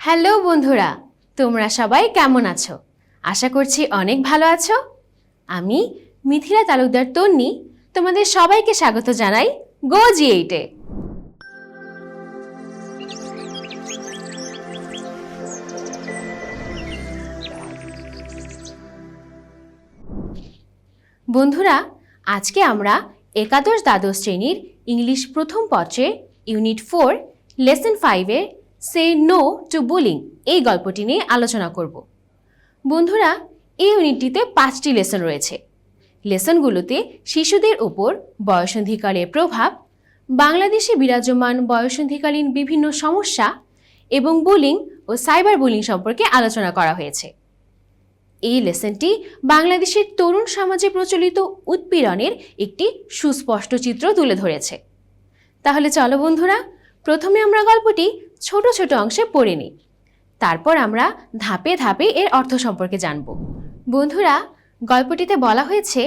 Hello বন্ধুরা, তোমরা সবাই কেমন আছো? আশা করছি অনেক ভালো আছো। আমি মিথিলা তালুকদার তন্নি, তোমাদের সবাইকে স্বাগত জানাই গো জি এইটে বন্ধুরা, আজকে আমরা একাদশ দ্বাদশ শ্রেণির ইংলিশ প্রথম পত্রে ইউনিট ফোর লেসন ফাইভের সে নো টু বুলিং এই গল্পটি নিয়ে আলোচনা করব। বন্ধুরা, এই ইউনিটটিতে পাঁচটি লেসন রয়েছে। লেসনগুলোতে শিশুদের ওপর বয়সন্ধিকালের প্রভাব, বাংলাদেশে বিরাজমান বয়সন্ধিকালীন বিভিন্ন সমস্যা এবং বুলিং ও সাইবার বুলিং সম্পর্কে আলোচনা করা হয়েছে। এই লেসনটি বাংলাদেশের তরুণ সমাজে প্রচলিত উৎপীড়নের একটি সুস্পষ্ট চিত্র তুলে ধরেছে। তাহলে চলো বন্ধুরা, প্রথমে আমরা গল্পটি ছোট ছোট অংশে পড়ে নিই তারপর আমরা ধাপে ধাপে এর অর্থ সম্পর্কে জানব বন্ধুরা গল্পটিতে বলা হয়েছে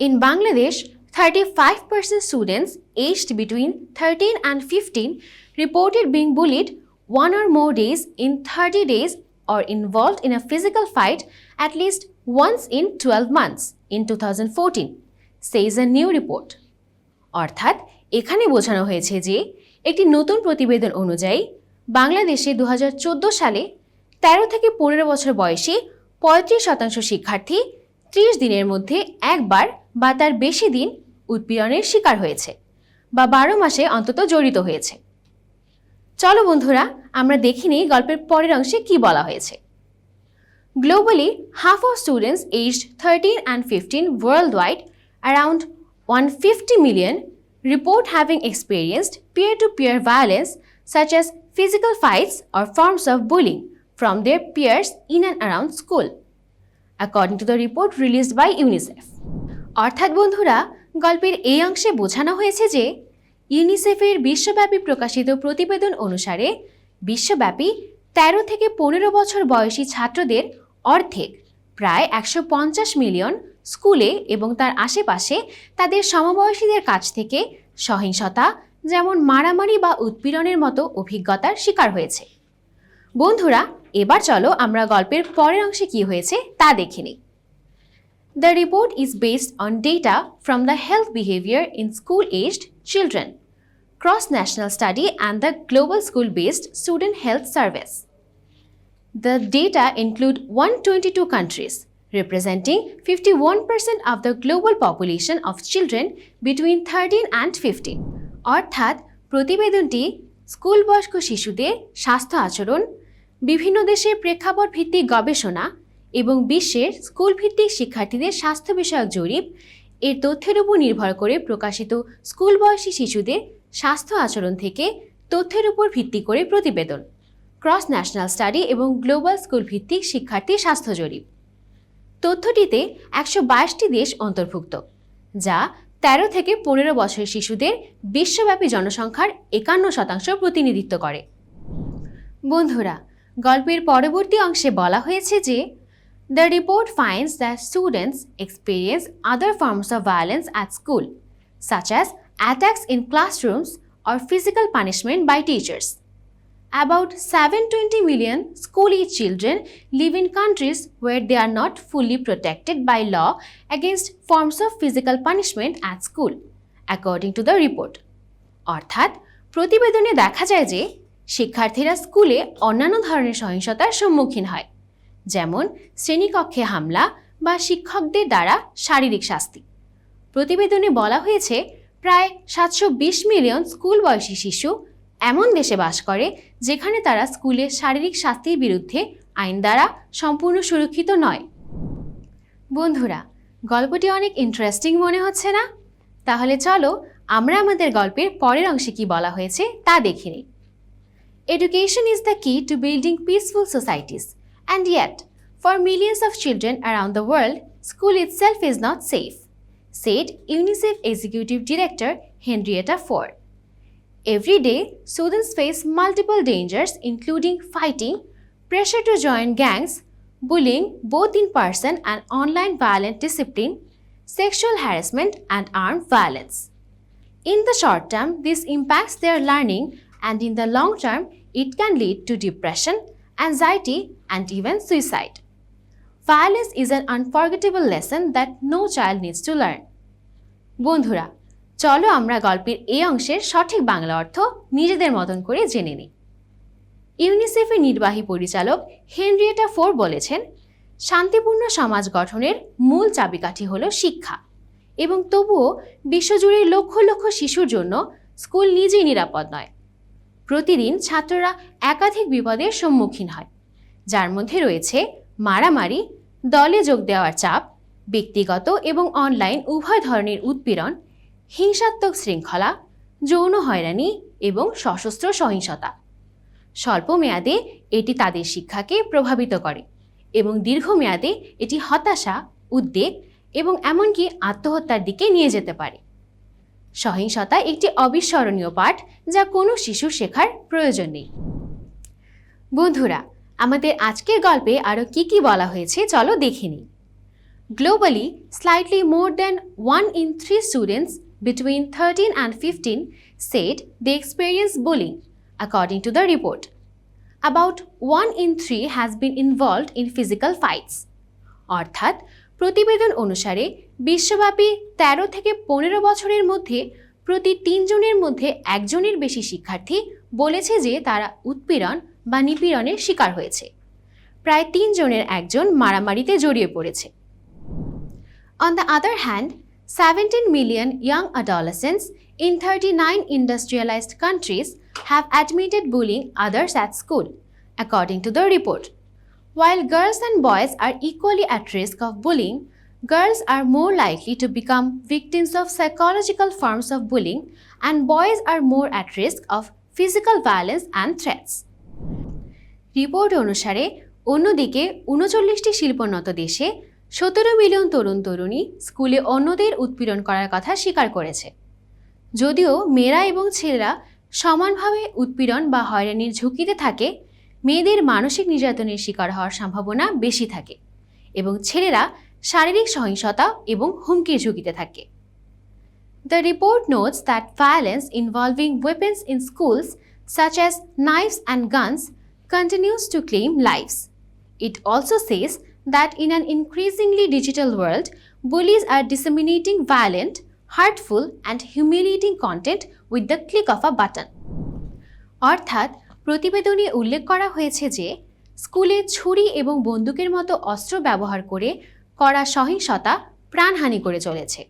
in Bangladesh thirty five percent students aged between thirteen and fifteen reported being bullied one or more days in 30 days or involved in a physical fight at least once in 12 months in 2014, says a new report. অর্থাৎ এখানে বোঝানো হয়েছে যে একটি নতুন প্রতিবেদন অনুযায়ী বাংলাদেশে দু হাজার চোদ্দ সালে ১৩ থেকে পনেরো বছর বয়সী পঁয়ত্রিশ শতাংশ শিক্ষার্থী ত্রিশ দিনের মধ্যে একবার বা তার বেশি দিন উৎপীড়নের শিকার হয়েছে বা বারো মাসে অন্তত জড়িত হয়েছে। চলো বন্ধুরা আমরা দেখে নিই গল্পের পরের অংশে কি বলা হয়েছে। Globally half of students of students aged 13 and 15 worldwide, around 150 million, report having experienced peer to peer violence such as physical fights or forms of bullying from their peers in and around school, according to the report released by UNICEF. অর্থাৎ বন্ধুরা গল্পের এই অংশে বোঝানো হয়েছে যে ইউনিসেফের বিশ্বব্যাপী প্রকাশিত প্রতিবেদন অনুসারে বিশ্বব্যাপী তেরো থেকে পনেরো বছর বয়সী ছাত্রদের অর্ধেক প্রায় একশো পঞ্চাশ মিলিয়ন স্কুলে এবং তার আশেপাশে তাদের সমবয়সীদের কাছ থেকে সহিংসতা যেমন মারামারি বা উৎপীড়নের মতো অভিজ্ঞতার শিকার হয়েছে। বন্ধুরা, এবার চলো আমরা গল্পের পরের অংশে কি হয়েছে তা দেখে নিই। The report is based on data from the health behaviour in school aged children cross national study and the global school based student health service the data include one twenty two countries representing fifty one percent of the global population of children between thirteen and fifteen অর্থাৎ প্রতিবেদনটি school বয়স্ক শিশুদের স্বাস্থ্য আচরণ, বিভিন্ন দেশের প্রেক্ষাপট ভিত্তিক গবেষণা এবং বিশ্বের স্কুল ভিত্তিক শিক্ষার্থীদের স্বাস্থ্য বিষয়ক জরিপ এর তথ্যের উপর নির্ভর করে প্রকাশিত স্কুল বয়সী শিশুদের স্বাস্থ্য আচরণ থেকে তথ্যের উপর ভিত্তি করে প্রতিবেদন। ক্রস ন্যাশনাল স্টাডি এবং গ্লোবাল স্কুল ভিত্তিক শিক্ষার্থী স্বাস্থ্য জরিপ। তথ্যটিতে একশো বাইশটি দেশ অন্তর্ভুক্ত, যা তেরো থেকে পনেরো বছরের শিশুদের বিশ্বব্যাপী জনসংখ্যার একান্ন শতাংশ প্রতিনিধিত্ব করে। বন্ধুরা, গল্পের পরবর্তী অংশে বলা হয়েছে যে the report finds the students experience other forms of violence at school such as attacks in classrooms or physical punishment by teachers About 720 million school age children live in countries where they are not fully protected by law against forms of physical punishment at school, according to the report. অর্থাৎ প্রতিবেদনে দেখা যায় যে শিক্ষার্থীরা স্কুলে অন্যান্য ধরনের সহিংসতার সম্মুখীন হয় যেমন শ্রেণীকক্ষে হামলা বা শিক্ষকদের দ্বারা শারীরিক শাস্তি প্রতিবেদনে বলা হয়েছে প্রায় সাতশো বিশ মিলিয়ন স্কুল বয়সী শিশু এমন দেশে বাস করে যেখানে তারা স্কুলে শারীরিক শাস্তির বিরুদ্ধে আইন দ্বারা সম্পূর্ণ সুরক্ষিত নয়। বন্ধুরা, গল্পটি অনেক ইন্টারেস্টিং মনে হচ্ছে না? তাহলে চলো আমরা আমাদের গল্পের পরের অংশে কি বলা হয়েছে তা দেখি নেই। Education is the key to building peaceful societies and yet for millions of children around the world school itself is not safe said UNICEF executive director Henrietta Fore Every day, students face multiple dangers, including fighting, pressure to join gangs, bullying both in person and online violent discipline, sexual harassment, and armed violence. In the short term, this impacts their learning, and in the long term, it can lead to depression, anxiety, and even suicide. Violence is an unforgettable lesson that no child needs to learn. বন্ধুরা চলো আমরা গল্পের এই অংশের সঠিক বাংলা অর্থ নিজেদের মতন করে জেনে নিই। ইউনিসেফের নির্বাহী পরিচালক হেনরিয়েটা ফোর বলেছেন, শান্তিপূর্ণ সমাজ গঠনের মূল চাবিকাঠি হল শিক্ষা এবং তবুও বিশ্বজুড়ে লক্ষ লক্ষ শিশুর জন্য স্কুল নিজেই নিরাপদ নয়। প্রতিদিন ছাত্ররা একাধিক বিপদের সম্মুখীন হয়, যার মধ্যে রয়েছে মারামারি, দলে যোগ দেওয়ার চাপ, ব্যক্তিগত এবং অনলাইন উভয় ধরনের উৎপীড়ন হিংসাত্মক শৃঙ্খলা, যৌন হয়রানি এবং সশস্ত্র সহিংসতা। স্বল্প মেয়াদে এটি তাদের শিক্ষাকে প্রভাবিত করে এবং দীর্ঘমেয়াদে এটি হতাশা, উদ্বেগ এবং এমনকি আত্মহত্যার দিকে নিয়ে যেতে পারে। সহিংসতা একটি অবিস্মরণীয় পাঠ যা কোনো শিশু শেখার প্রয়োজন নেই। বন্ধুরা, আমাদের আজকের গল্পে আরও কি কি বলা হয়েছে চলো দেখে নিই। Globally slightly more than one in three students between 13 and 15 said they experience bullying, according to the report. About 1 in 3 has been involved in physical fights. অর্থাৎ প্রতিবেদন অনুসারে বিশ্বব্যাপী ১৩ থেকে পনেরো বছরের মধ্যে প্রতি তিনজনের মধ্যে একজনের বেশি শিক্ষার্থী বলেছে যে তারা উৎপীড়ন বা নিপীড়নের শিকার হয়েছে প্রায় তিনজনের একজন মারামারিতে জড়িয়ে পড়েছে On the other hand, 17 million young adolescents in 39 industrialized countries have admitted bullying others at school, according to the report. While girls and boys are equally at risk of bullying, girls are more likely to become victims of psychological forms of bullying, and boys are more at risk of physical violence and threats. Report অনুসারে অন্যদিকে উনচল্লিশটি শিল্পোন্নত দেশে সতেরো million তরুণ তরুণী স্কুলে অন্যদের উৎপীড়ন করার কথা স্বীকার করেছে যদিও মেয়েরা এবং ছেলেরা সমানভাবে উৎপীড়ন বা হয়রানির ঝুঁকিতে থাকে মেয়েদের মানসিক নির্যাতনের শিকার হওয়ার সম্ভাবনা বেশি থাকে এবং ছেলেরা শারীরিক সহিংসতা এবং হুমকির ঝুঁকিতে থাকে the report notes that violence involving weapons in schools such as knives and guns, continues to claim lives. It also says that in an increasingly digital world, bullies are disseminating violent, hurtful, and humiliating content with the click of a button. অর্থাৎ প্রতিবেদনে উল্লেখ করা হয়েছে যে স্কুলে ছুরি এবং বন্দুকের মতো অস্ত্র ব্যবহার করে করা সহিংসতা প্রাণহানি করে চলেছে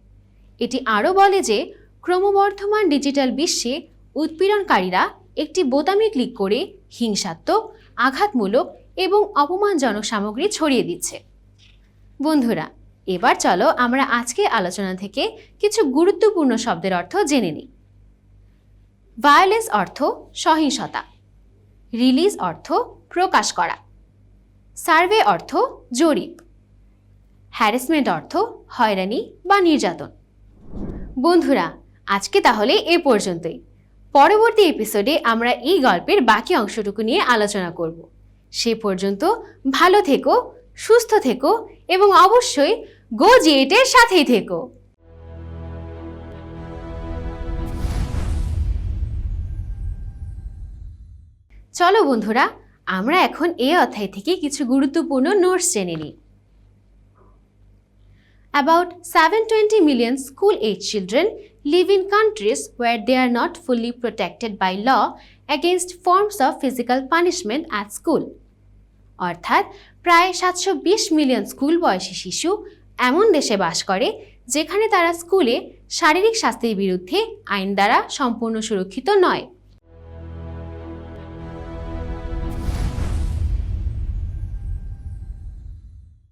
এটি আরও বলে যে ক্রমবর্ধমান ডিজিটাল বিশ্বে উৎপীড়নকারীরা একটি বোতামে ক্লিক করে হিংসাত্মক আঘাতমূলক এবং অপমানজনক সামগ্রী ছড়িয়ে দিচ্ছে। বন্ধুরা, এবার চলো আমরা আজকে আলোচনা থেকে কিছু গুরুত্বপূর্ণ শব্দের অর্থ জেনে নিই। ভায়োলেন্স অর্থ সহিংসতা। রিলিজ অর্থ প্রকাশ করা। সার্ভে অর্থ জরিপ। হ্যারাসমেন্ট অর্থ হয়রানি বা নির্যাতন। বন্ধুরা, আজকে তাহলে এ পর্যন্তই। পরবর্তী এপিসোডে আমরা এই গল্পের বাকি অংশটুকু নিয়ে আলোচনা করব। সে পর্যন্ত ভালো থেকো, সুস্থ থেকো এবং অবশ্যই গো জিএটের সাথেই থেকো। চলো বন্ধুরা, আমরা এখন এ অধ্যায় থেকে কিছু গুরুত্বপূর্ণ নোটস জেনে নিই। About seven twenty million school age children live in countries where they are not fully protected by law against forms of physical punishment at school অর্থাৎ প্রায় সাতশো বিশ মিলিয়ন স্কুল বয়সী শিশু এমন দেশে বাস করে যেখানে তারা স্কুলে শারীরিক শাস্তির বিরুদ্ধে আইন দ্বারা সম্পূর্ণ সুরক্ষিত নয়।